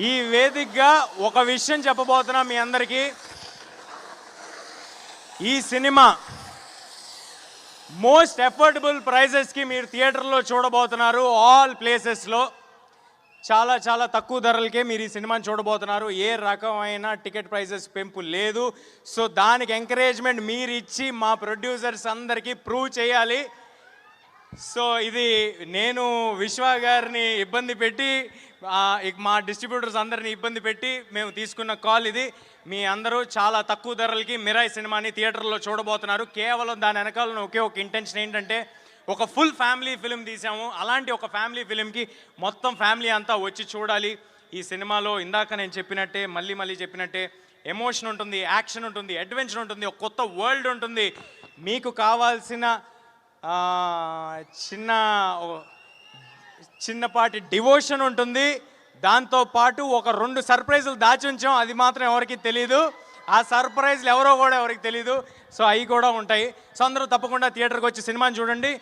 ఈ వేదికగా ఒక విషయం చెప్పబోతున్నా మీ అందరికీ. ఈ సినిమా మోస్ట్ ఎఫోర్డబుల్ ప్రైజెస్కి మీరు థియేటర్లో చూడబోతున్నారు ఆల్ ప్లేసెస్లో. చాలా చాలా తక్కువ ధరలకే మీరు ఈ సినిమాని చూడబోతున్నారు. ఏ రకమైన టికెట్ ప్రైజెస్ పెంపు లేదు. సో దానికి ఎంకరేజ్మెంట్ మీరు ఇచ్చి మా ప్రొడ్యూసర్స్ అందరికీ ప్రూవ్ చేయాలి. సో ఇది నేను విశ్వ గారిని ఇబ్బంది పెట్టి మా డిస్ట్రిబ్యూటర్స్ అందరిని ఇబ్బంది పెట్టి మేము తీసుకున్న కాల్ ఇది. మీ అందరూ చాలా తక్కువ ధరలకి మిరాయి సినిమాని థియేటర్లో చూడబోతున్నారు. కేవలం దాని వెనకాల ఒకే ఒక ఇంటెన్షన్ ఏంటంటే ఒక ఫుల్ ఫ్యామిలీ ఫిలిం తీసాము. అలాంటి ఒక ఫ్యామిలీ ఫిలింకి మొత్తం ఫ్యామిలీ అంతా వచ్చి చూడాలి. ఈ సినిమాలో ఇందాక నేను చెప్పినట్టే మళ్ళీ మళ్ళీ చెప్పినట్టే ఎమోషన్ ఉంటుంది యాక్షన్ ఉంటుంది అడ్వెంచర్ ఉంటుంది ఒక కొత్త వరల్డ్ ఉంటుంది. మీకు కావాల్సిన చిన్న చిన్నపాటి డివోషన్ ఉంటుంది. దాంతో పాటు ఒక రెండు సర్ప్రైజులు దాచి ఉంచాం. అది మాత్రం ఎవరికి తెలియదు ఆ సర్ప్రైజ్లు ఎవరో కూడా ఎవరికి తెలియదు సో అవి కూడా ఉంటాయి. సో అందరూ తప్పకుండా థియేటర్కి వచ్చి సినిమాని చూడండి.